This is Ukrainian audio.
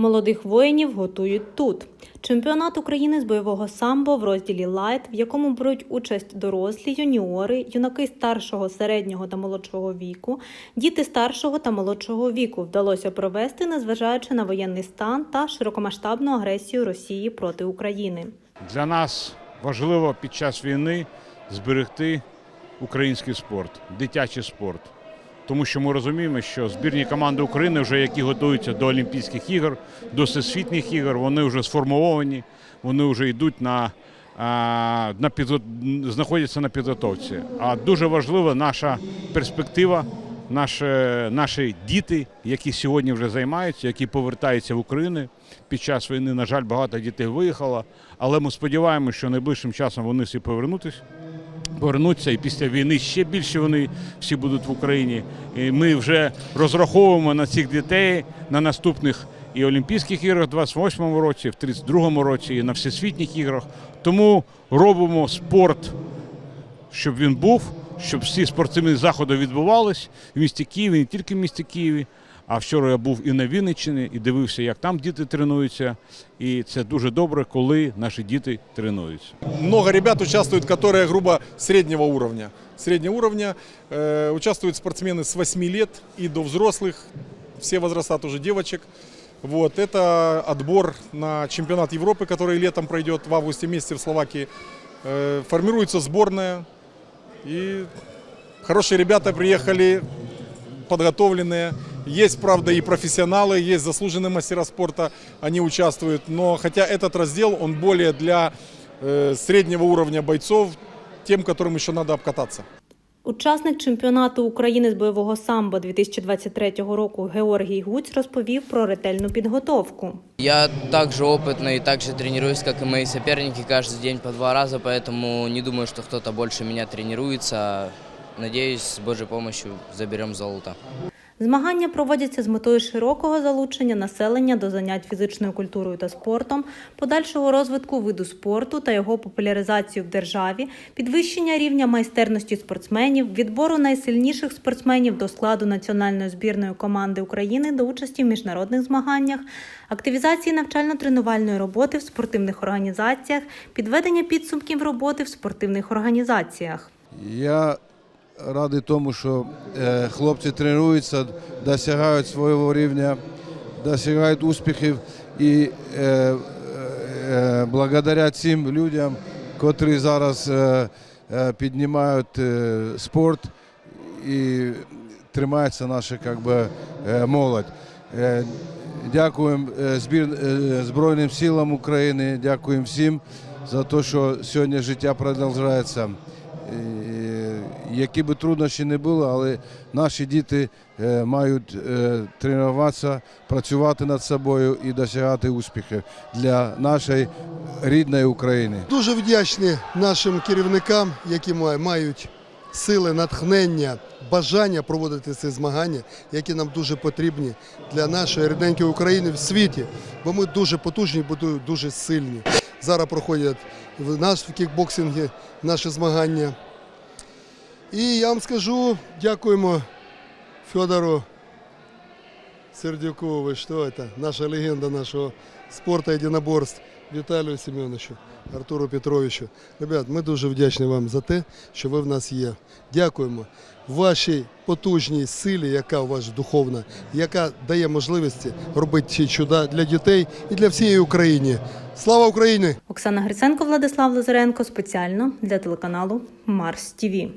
Молодих воїнів готують тут. Чемпіонат України з бойового самбо в розділі Лайт, в якому беруть участь дорослі, юніори, юнаки старшого, середнього та молодшого віку, діти старшого та молодшого віку вдалося провести, незважаючи на воєнний стан та широкомасштабну агресію Росії проти України. Для нас важливо під час війни зберегти український спорт, дитячий спорт. Тому що ми розуміємо, що збірні команди України, вже які готуються до Олімпійських ігор, до всесвітніх ігор, вони вже сформовані, вони вже йдуть на, на підго... знаходяться на підготовці. А дуже важлива наша перспектива, наші, наші діти, які сьогодні вже займаються, які повертаються в Україну. Під час війни, на жаль, багато дітей виїхало, але ми сподіваємося, що найближчим часом вони всі повернутися повернуться, і після війни ще більше вони всі будуть в Україні. І ми вже розраховуємо на цих дітей на наступних і Олімпійських іграх в 28-му році, в 32-му році, і на всесвітніх іграх. Тому робимо спорт, щоб він був, щоб всі спортивні заходи відбувались в місті Києві, не тільки в місті Києві. А вчора я був і на Вінниччині, і дивився, як там діти тренуються. І це дуже добре, коли наші діти тренуються. Много ребят участвуют, которые грубо среднего уровня. Среднего уровня э, участвуют спортсмены с 8 лет и до взрослых, все возраста тоже девочек. Вот, это отбор на чемпионат Европы, который летом пройдет в августе месяце в Словакии. Э, формируется сборная. И хорошие ребята приехали, подготовленные. Есть, правда, и профессионалы, есть заслуженные мастера спорта, они участвуют. Но хотя этот раздел, он более для э, среднего уровня бойцов, тем, которым еще надо обкататься. Учасник чемпіонату України з бойового самбо 2023 року Георгій Гуць розповів про ретельну підготовку. Я также опытный и также тренируюсь, как и мои соперники, каждый день по два раза, поэтому не думаю, что кто-то больше меня тренируется. Надеюсь, с Божьей помощью заберем золото. Змагання проводяться з метою широкого залучення населення до занять фізичною культурою та спортом, подальшого розвитку виду спорту та його популяризацію в державі, підвищення рівня майстерності спортсменів, відбору найсильніших спортсменів до складу національної збірної команди України до участі в міжнародних змаганнях, активізації навчально-тренувальної роботи в спортивних організаціях, підведення підсумків роботи в спортивних організаціях. Я радий тому, що е, хлопці тренуються, досягають свого рівня, досягають успіхів і е, е, благодаря цим людям, котрі зараз піднімають спорт і тримається наша как би, молодь. Дякуємо збір, Збройним силам України, дякуємо всім за те, що сьогодні життя продовжується. Які би труднощі не були, але наші діти е, мають е, тренуватися, працювати над собою і досягати успіхів для нашої рідної України. Дуже вдячні нашим керівникам, які мають сили, натхнення, бажання проводити ці змагання, які нам дуже потрібні для нашої рідненької України в світі. Бо ми дуже потужні, бо дуже сильні. Зараз проходять в нас в кікбоксингі наші змагання. І я вам скажу, дякуємо Федору Сердюкову, что это, наша легенда нашего спорта единоборств, Віталію Семеновичу, Артуру Петровичу. Ребят, ми дуже вдячні вам за те, що ви в нас є. Дякуємо вашій потужній силі, яка у вас духовна, яка дає можливості робити ці чуда для дітей і для всієї України. Слава Україні! Оксана Гриценко, Владислав Лазаренко спеціально для телеканалу Марс ТІВІ.